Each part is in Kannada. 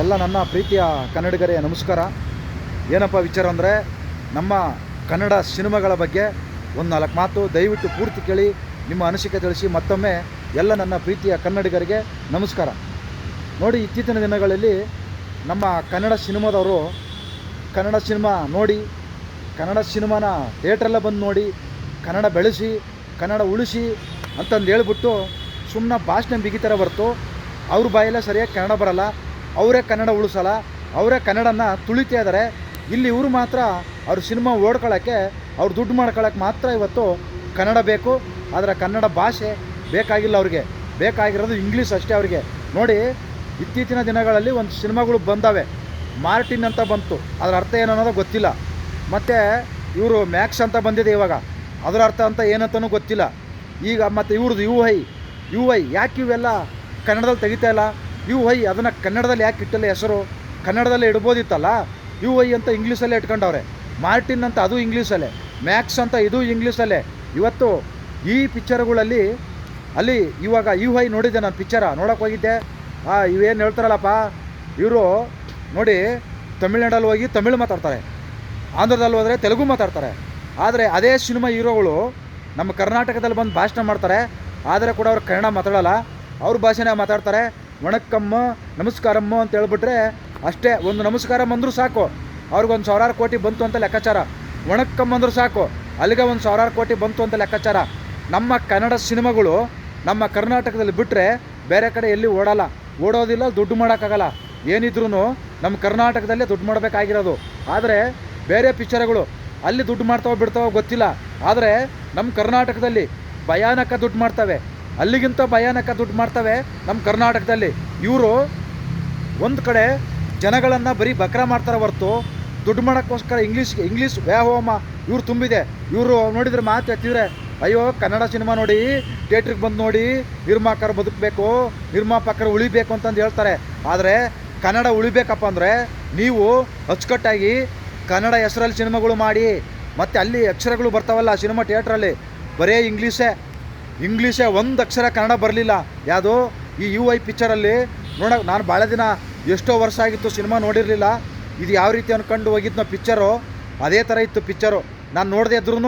ಎಲ್ಲ ನನ್ನ ಪ್ರೀತಿಯ ಕನ್ನಡಿಗರೇ, ನಮಸ್ಕಾರ. ಏನಪ್ಪ ವಿಚಾರ ಅಂದರೆ, ನಮ್ಮ ಕನ್ನಡ ಸಿನಿಮಾಗಳ ಬಗ್ಗೆ ಒಂದು ನಾಲ್ಕು ಮಾತು ದಯವಿಟ್ಟು ಪೂರ್ತಿ ಕೇಳಿ, ನಿಮ್ಮ ಅನಿಸಿಕೆ ತಿಳಿಸಿ, ಮತ್ತೊಮ್ಮೆ ಎಲ್ಲ ನನ್ನ ಪ್ರೀತಿಯ ಕನ್ನಡಿಗರಿಗೆ ನಮಸ್ಕಾರ. ನೋಡಿ, ಇತ್ತೀಚಿನ ದಿನಗಳಲ್ಲಿ ನಮ್ಮ ಕನ್ನಡ ಸಿನಿಮಾದವರು ಕನ್ನಡ ಸಿನಿಮಾ ನೋಡಿ, ಕನ್ನಡ ಸಿನಿಮಾನ ಥಿಯೇಟ್ರೆಲ್ಲ ಬಂದು ನೋಡಿ, ಕನ್ನಡ ಬೆಳೆಸಿ, ಕನ್ನಡ ಉಳಿಸಿ ಅಂತಂದು ಹೇಳ್ಬಿಟ್ಟು ಸುಮ್ಮನೆ ಭಾಷಣ ಬಿಗಿತಾರೆ ಹೊರ್ತು, ಅವ್ರ ಬಾಯಲ್ಲೇ ಸರಿಯಾಗಿ ಕನ್ನಡ ಬರಲ್ಲ. ಅವರೇ ಕನ್ನಡ ಉಳಿಸಲ್ಲ, ಅವರೇ ಕನ್ನಡನ ತುಳಿತಾ ಇದ್ದಾರೆ ಇಲ್ಲಿ ಇವರು ಮಾತ್ರ ಅವ್ರ ಸಿನಿಮಾ ಓಡ್ಕೊಳ್ಳೋಕ್ಕೆ ಅವ್ರು ದುಡ್ಡು ಮಾಡ್ಕೊಳ್ಳೋಕ್ಕೆ ಮಾತ್ರ ಇವತ್ತು ಕನ್ನಡ ಬೇಕು. ಆದರೆ ಕನ್ನಡ ಭಾಷೆ ಬೇಕಾಗಿಲ್ಲ ಅವ್ರಿಗೆ. ಬೇಕಾಗಿರೋದು ಇಂಗ್ಲೀಷ್ ಅಷ್ಟೇ ಅವರಿಗೆ. ನೋಡಿ, ಇತ್ತೀಚಿನ ದಿನಗಳಲ್ಲಿ ಒಂದು ಸಿನಿಮಾಗಳು ಬಂದಾವೆ. ಮಾರ್ಟಿನ್ ಅಂತ ಬಂತು. ಅದರ ಅರ್ಥ ಏನು ಗೊತ್ತಿಲ್ಲ. ಮತ್ತು ಇವರು ಮ್ಯಾಕ್ಸ್ ಅಂತ ಬಂದಿದೆ ಇವಾಗ. ಅದರ ಅರ್ಥ ಅಂತ ಏನಂತನೂ ಗೊತ್ತಿಲ್ಲ. ಈಗ ಮತ್ತು ಇವ್ರದ್ದು ಯು ಐ ಯು ಐ ಯಾಕೆ ಇವೆಲ್ಲ ಕನ್ನಡದಲ್ಲಿ ತೆಗಿತಾ ಇಲ್ಲ? ಯು ವೈ ಅದನ್ನು ಕನ್ನಡದಲ್ಲಿ ಯಾಕೆ ಇಟ್ಟಲ್ಲ ಹೆಸರು? ಕನ್ನಡದಲ್ಲೇ ಇಡ್ಬೋದಿತ್ತಲ್ಲ? ಯು ವೈ ಅಂತ ಇಂಗ್ಲೀಷಲ್ಲೇ ಇಟ್ಕೊಂಡವ್ರೆ. ಮಾರ್ಟಿನ್ ಅಂತ ಅದು ಇಂಗ್ಲೀಷಲ್ಲೇ. ಮ್ಯಾಕ್ಸ್ ಅಂತ ಇದು ಇಂಗ್ಲೀಷಲ್ಲೇ. ಇವತ್ತು ಈ ಪಿಕ್ಚರ್ಗಳಲ್ಲಿ ಅಲ್ಲಿ ಇವಾಗ ಯು ವೈ ನೋಡಿದ್ದೆ ನಾನು ಪಿಕ್ಚರ, ನೋಡೋಕೆ ಹೋಗಿದ್ದೆ. ಆ, ಇವೇನು ಹೇಳ್ತಾರಲ್ಲಪ್ಪ? ಇವರು ನೋಡಿ, ತಮಿಳ್ನಾಡಲ್ಲಿ ಹೋಗಿ ತಮಿಳು ಮಾತಾಡ್ತಾರೆ. ಆಂಧ್ರದಲ್ಲಿ ಹೋದರೆ ತೆಲುಗು ಮಾತಾಡ್ತಾರೆ. ಆದರೆ ಅದೇ ಸಿನಿಮಾ ಹೀರೋಗಳು ನಮ್ಮ ಕರ್ನಾಟಕದಲ್ಲಿ ಬಂದು ಭಾಷಣ ಮಾಡ್ತಾರೆ. ಆದರೆ ಕೂಡ ಅವ್ರು ಕನ್ನಡ ಮಾತಾಡೋಲ್ಲ. ಅವ್ರ ಭಾಷೆನೇ ಮಾತಾಡ್ತಾರೆ. ವಣಕ್ಕಮ್ಮ, ನಮಸ್ಕಾರಮ್ಮ ಅಂತ ಹೇಳ್ಬಿಟ್ರೆ ಅಷ್ಟೇ, ಒಂದು ನಮಸ್ಕಾರ ಅಂದರೂ ಸಾಕು. ಅವ್ರಿಗೊಂದು ಸಾವಿರಾರು ಕೋಟಿ ಬಂತು ಅಂತ ಲೆಕ್ಕಾಚಾರ. ಒಣಕ್ಕಮ್ಮ ಅಂದರೂ ಸಾಕು. ಅಲ್ಲಿಗೆ ಒಂದು ಸಾವಿರಾರು ಕೋಟಿ ಬಂತು ಅಂತ ಲೆಕ್ಕಾಚಾರ. ನಮ್ಮ ಕನ್ನಡ ಸಿನಿಮಾಗಳು ನಮ್ಮ ಕರ್ನಾಟಕದಲ್ಲಿ ಬಿಟ್ಟರೆ ಬೇರೆ ಕಡೆ ಎಲ್ಲಿ ಓಡಲ್ಲ. ಓಡೋದಿಲ್ಲ, ದುಡ್ಡು ಮಾಡೋಕ್ಕಾಗಲ್ಲ. ಏನಿದ್ರೂ ನಮ್ಮ ಕರ್ನಾಟಕದಲ್ಲೇ ದುಡ್ಡು ಮಾಡಬೇಕಾಗಿರೋದು. ಆದರೆ ಬೇರೆ ಪಿಕ್ಚರ್ಗಳು ಅಲ್ಲಿ ದುಡ್ಡು ಮಾಡ್ತಾವೋ ಬಿಡ್ತಾವೋ ಗೊತ್ತಿಲ್ಲ. ಆದರೆ ನಮ್ಮ ಕರ್ನಾಟಕದಲ್ಲಿ ಭಯಾನಕ ದುಡ್ಡು ಮಾಡ್ತವೆ. ಅಲ್ಲಿಗಿಂತ ಭಯಾನಕ ದುಡ್ಡು ಮಾಡ್ತವೆ ನಮ್ಮ ಕರ್ನಾಟಕದಲ್ಲಿ. ಇವರು ಒಂದು ಕಡೆ ಜನಗಳನ್ನು ಬರೀ ಬಕ್ರ ಮಾಡ್ತಾರೆ ಹೊರತು ದುಡ್ಡು ಮಾಡೋಕ್ಕೋಸ್ಕರ ಇಂಗ್ಲೀಷ್ ಇಂಗ್ಲೀಷ್ ವ್ಯಾಹೋಮ ಇವ್ರು ತುಂಬಿದೆ. ಇವರು ನೋಡಿದ್ರೆ ಮಾತು ಎತ್ತಿದ್ರೆ, ಅಯ್ಯೋ, ಕನ್ನಡ ಸಿನಿಮಾ ನೋಡಿ ಥಿಯೇಟ್ರಿಗೆ ಬಂದು ನೋಡಿ ನಿರ್ಮಾಪಕರು ಬದುಕಬೇಕು, ನಿರ್ಮಾಪಕರು ಉಳಿಬೇಕು ಅಂತಂದು ಹೇಳ್ತಾರೆ. ಆದರೆ ಕನ್ನಡ ಉಳಿಬೇಕಪ್ಪ ಅಂದರೆ ನೀವು ಅಚ್ಚುಕಟ್ಟಾಗಿ ಕನ್ನಡ ಹೆಸರಲ್ಲಿ ಸಿನಿಮಾಗಳು ಮಾಡಿ, ಮತ್ತು ಅಲ್ಲಿ ಅಕ್ಷರಗಳು ಬರ್ತಾವಲ್ಲ ಸಿನಿಮಾ ಥಿಯೇಟ್ರಲ್ಲಿ ಬರೀ ಇಂಗ್ಲೀಷೇ ಇಂಗ್ಲೀಷೇ ಒಂದು ಅಕ್ಷರ ಕನ್ನಡ ಬರಲಿಲ್ಲ. ಯಾವುದು? ಈ ಯು ಐ ಪಿಕ್ಚರಲ್ಲಿ ನೋಡೋಕೆ ನಾನು ಭಾಳ ದಿನ ಎಷ್ಟೋ ವರ್ಷ ಆಗಿತ್ತು ಸಿನಿಮಾ ನೋಡಿರಲಿಲ್ಲ. ಇದು ಯಾವ ರೀತಿ ಅಂದ್ಕೊಂಡು ಹೋಗಿದ್ನೋ ಪಿಕ್ಚರು ಅದೇ ಥರ ಇತ್ತು ಪಿಕ್ಚರು ನಾನು ನೋಡದೆ ಇದ್ರೂ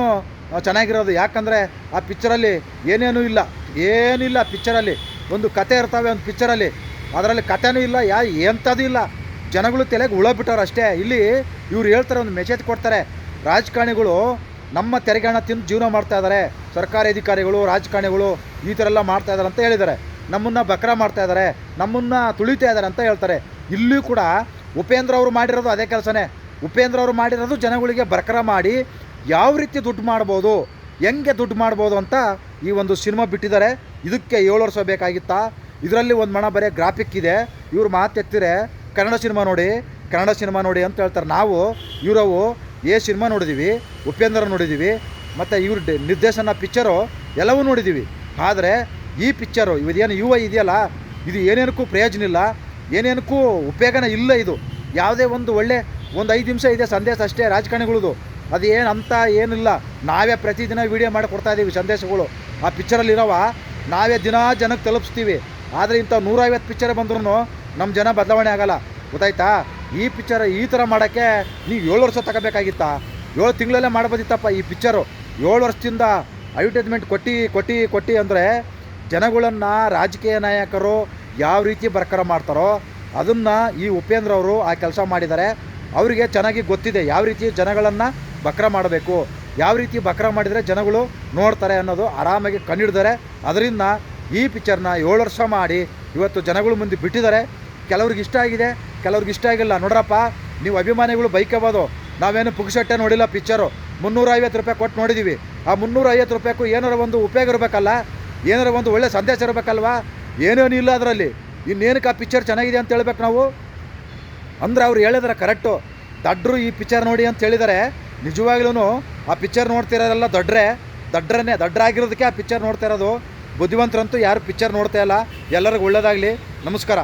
ಚೆನ್ನಾಗಿರೋದು. ಯಾಕಂದರೆ ಆ ಪಿಕ್ಚರಲ್ಲಿ ಏನೇನೂ ಇಲ್ಲ. ಏನಿಲ್ಲ ಪಿಕ್ಚರಲ್ಲಿ ಒಂದು ಕತೆ ಇರ್ತವೆ ಒಂದು ಪಿಕ್ಚರಲ್ಲಿ ಅದರಲ್ಲಿ ಕಥೆನೂ ಇಲ್ಲ, ಯಾ ಎಂಥದ್ದು ಇಲ್ಲ. ಜನಗಳು ತಲೆಗೆ ಹುಳ ಬಿಟ್ಟವ್ರು ಅಷ್ಟೇ. ಇಲ್ಲಿ ಇವ್ರು ಹೇಳ್ತಾರೆ, ಒಂದು ಮೆಸೇಜ್ ಕೊಡ್ತಾರೆ. ರಾಜಕಾರಣಿಗಳು ನಮ್ಮ ತೆರಿಗೆ ಹಣ ತಿಂದು ಜೀವನ ಮಾಡ್ತಾ ಇದ್ದಾರೆ ಸರ್ಕಾರಿ ಅಧಿಕಾರಿಗಳು, ರಾಜಕಾರಣಿಗಳು ಈ ಥರ ಎಲ್ಲ ಮಾಡ್ತಾ ಇದ್ದಾರೆ ಅಂತ ಹೇಳಿದ್ದಾರೆ. ನಮ್ಮನ್ನು ಬಕ್ರ ಮಾಡ್ತಾ ಇದ್ದಾರೆ ನಮ್ಮನ್ನು ತುಳಿತಾ ಇದ್ದಾರೆ ಅಂತ ಹೇಳ್ತಾರೆ. ಇಲ್ಲೂ ಕೂಡ ಉಪೇಂದ್ರ ಅವರು ಮಾಡಿರೋದು ಅದೇ ಕೆಲಸನೇ. ಉಪೇಂದ್ರ ಅವರು ಮಾಡಿರೋದು ಜನಗಳಿಗೆ ಬಕ್ರ ಮಾಡಿ ಯಾವ ರೀತಿ ದುಡ್ಡು ಮಾಡ್ಬೋದು, ಹೆಂಗೆ ದುಡ್ಡು ಮಾಡ್ಬೋದು ಅಂತ ಈ ಒಂದು ಸಿನಿಮಾ ಬಿಟ್ಟಿದ್ದಾರೆ. ಇದಕ್ಕೆ ಏಳು ವರ್ಷ ಬೇಕಾಗಿತ್ತಾ? ಇದರಲ್ಲಿ ಒಂದು ಮಣ ಬರೀ ಗ್ರಾಫಿಕ್ ಇದೆ. ಇವ್ರು ಮಾತೆತ್ತಿರೆ ಕನ್ನಡ ಸಿನಿಮಾ ನೋಡಿ, ಕನ್ನಡ ಸಿನಿಮಾ ನೋಡಿ ಅಂತ ಹೇಳ್ತಾರೆ. ನಾವು, ಇವರವು ಏ ಸಿನಿಮಾ ನೋಡಿದ್ದೀವಿ ಉಪೇಂದ್ರ ನೋಡಿದ್ದೀವಿ ಮತ್ತು ಇವ್ರ ನಿರ್ದೇಶನ ಪಿಕ್ಚರು ಎಲ್ಲವೂ ನೋಡಿದ್ದೀವಿ ಆದರೆ ಈ ಪಿಕ್ಚರು ಇವದೇನು ಯುವ ಇದೆಯಲ್ಲ, ಇದು ಏನೇನಕ್ಕೂ ಪ್ರಯೋಜನ ಇಲ್ಲ, ಏನೇನಕ್ಕೂ ಉಪಯೋಗನೇ ಇಲ್ಲ ಇದು. ಯಾವುದೇ ಒಂದು ಒಳ್ಳೆ ಒಂದು ಐದು ನಿಮಿಷ ಇದೆ ಸಂದೇಶ ಅಷ್ಟೇ ರಾಜಕಾರಣಿಗಳದು. ಅದು ಏನು ಅಂತ ಏನಿಲ್ಲ. ನಾವೇ ಪ್ರತಿದಿನ ವೀಡಿಯೋ ಮಾಡಿ ಕೊಡ್ತಾ ಇದ್ದೀವಿ ಸಂದೇಶಗಳು. ಆ ಪಿಕ್ಚರಲ್ಲಿರೋವ ನಾವೇ ದಿನ ಜನಕ್ಕೆ ತಲುಪಿಸ್ತೀವಿ. ಆದರೆ ಇಂಥ ನೂರೈವತ್ತು ಪಿಕ್ಚರ್ ಬಂದ್ರೂ ನಮ್ಮ ಜನ ಬದಲಾವಣೆ ಆಗಲ್ಲ. ಗೊತ್ತಾಯ್ತಾ? ಈ ಪಿಕ್ಚರ್ ಈ ಥರ ಮಾಡೋಕ್ಕೆ ನೀವು ಏಳು ವರ್ಷ ತಗೋಬೇಕಾಗಿತ್ತಾ? ಏಳು ತಿಂಗಳಲ್ಲೇ ಮಾಡ್ಬೋದಿತ್ತಪ್ಪ ಈ ಪಿಕ್ಚರು ಏಳು ವರ್ಷದಿಂದ ಅಡ್ವರ್ಟೈಸ್ಮೆಂಟ್ ಕೊಟ್ಟು ಕೊಟ್ಟು ಕೊಟ್ಟು ಅಂದರೆ ಜನಗಳನ್ನು ರಾಜಕೀಯ ನಾಯಕರು ಯಾವ ರೀತಿ ಬರ್ಕರ ಮಾಡ್ತಾರೋ ಅದನ್ನು ಈ ಉಪೇಂದ್ರ ಅವರು ಆ ಕೆಲಸ ಮಾಡಿದ್ದಾರೆ. ಅವರಿಗೆ ಚೆನ್ನಾಗಿ ಗೊತ್ತಿದೆ ಯಾವ ರೀತಿ ಜನಗಳನ್ನು ಬಕ್ರ ಮಾಡಬೇಕು, ಯಾವ ರೀತಿ ಬಕ್ರ ಮಾಡಿದರೆ ಜನಗಳು ನೋಡ್ತಾರೆ ಅನ್ನೋದು ಆರಾಮಾಗಿ ಕಂಡಿಡಿದರೆ. ಅದರಿಂದ ಈ ಪಿಕ್ಚರ್ನ ಏಳು ವರ್ಷ ಮಾಡಿ ಇವತ್ತು ಜನಗಳು ಮುಂದೆ ಬಿಟ್ಟಿದ್ದಾರೆ. ಕೆಲವ್ರಿಗೆ ಇಷ್ಟ ಆಗಿದೆ, ಕೆಲವ್ರಿಗೆ ಇಷ್ಟ ಆಗಿಲ್ಲ. ನೋಡ್ರಪ್ಪ, ನೀವು ಅಭಿಮಾನಿಗಳು ಬೈಕಬೋದು. ನಾವೇನು ಪುಗ್ಸಟ್ಟೆ ನೋಡಿಲ್ಲ ಪಿಕ್ಚರು ಮುನ್ನೂರ ಐವತ್ತು ರೂಪಾಯಿ ಕೊಟ್ಟು ನೋಡಿದ್ದೀವಿ ಆ ಮುನ್ನೂರ ಐವತ್ತು ರೂಪಾಯಿಗೂ ಏನಾರ ಒಂದು ಉಪಯೋಗ ಇರಬೇಕಲ್ಲ? ಏನಾರ ಒಂದು ಒಳ್ಳೆ ಸಂದೇಶ ಇರಬೇಕಲ್ವಾ? ಏನೇನು ಇಲ್ಲ ಅದರಲ್ಲಿ. ಇನ್ನೇನಕ್ಕೆ ಆ ಪಿಕ್ಚರ್ ಚೆನ್ನಾಗಿದೆ ಅಂತ ಹೇಳ್ಬೇಕು ನಾವು? ಅಂದ್ರೆ ಅವ್ರು ಹೇಳಿದ್ರೆ ಕರೆಕ್ಟು ದಡ್ಡರು ಈ ಪಿಕ್ಚರ್ ನೋಡಿ ಅಂತ ಹೇಳಿದ್ದಾರೆ ನಿಜವಾಗ್ಲೂ ಆ ಪಿಕ್ಚರ್ ನೋಡ್ತಿರೋರೆಲ್ಲ ದಡ್ರೆ. ದಡ್ರನ್ನೇ, ದಡ್ರಾಗಿರೋದಕ್ಕೆ ಆ ಪಿಕ್ಚರ್ ನೋಡ್ತಾ ಇರೋದು. ಬುದ್ಧಿವಂತರಂತೂ ಯಾರು ಪಿಕ್ಚರ್ ನೋಡ್ತಾ ಇಲ್ಲ. ಎಲ್ಲರಿಗೂ ಒಳ್ಳೇದಾಗಲಿ. ನಮಸ್ಕಾರ.